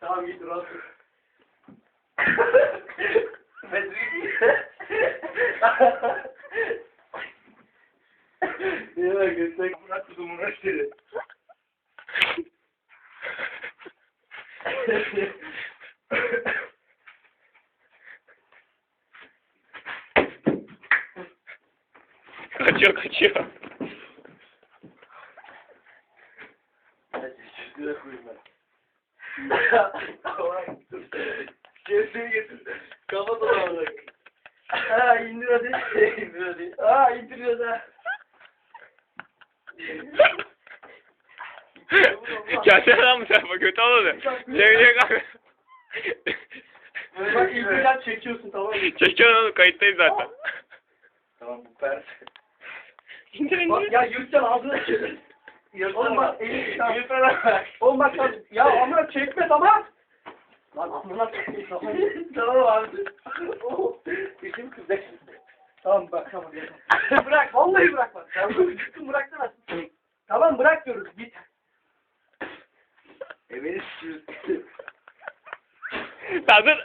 Tamam git rahat. Niye lan göster? Bırak kızım uğraş seni. Kaçıyor kaçıyor. Ben. Getir onu bak. Ha indir hadi. indir hadi. Ha indiriyor da. Gelsene lan bu tarafa kötü olur. Çeviriyor kanka. Bak indirden çekiyorsun tamam mı? Çekiyorsun oğlum kayıttayız zaten. Tamam bu pers. Bak ya yürüten ağzına çevir. Oğlum bak elini tamam. Yürüsene bak. Oğlum bak lan. Ya amına çekme tamam. Lan amına çekme tamam. tamam abi. Oh, İçim kızdı. Tamam bak tamam bırak vallahi bırak bak. Tamam bıraksana. Tamam bırak diyoruz git. E beni sıkıyorsun. Lan dur.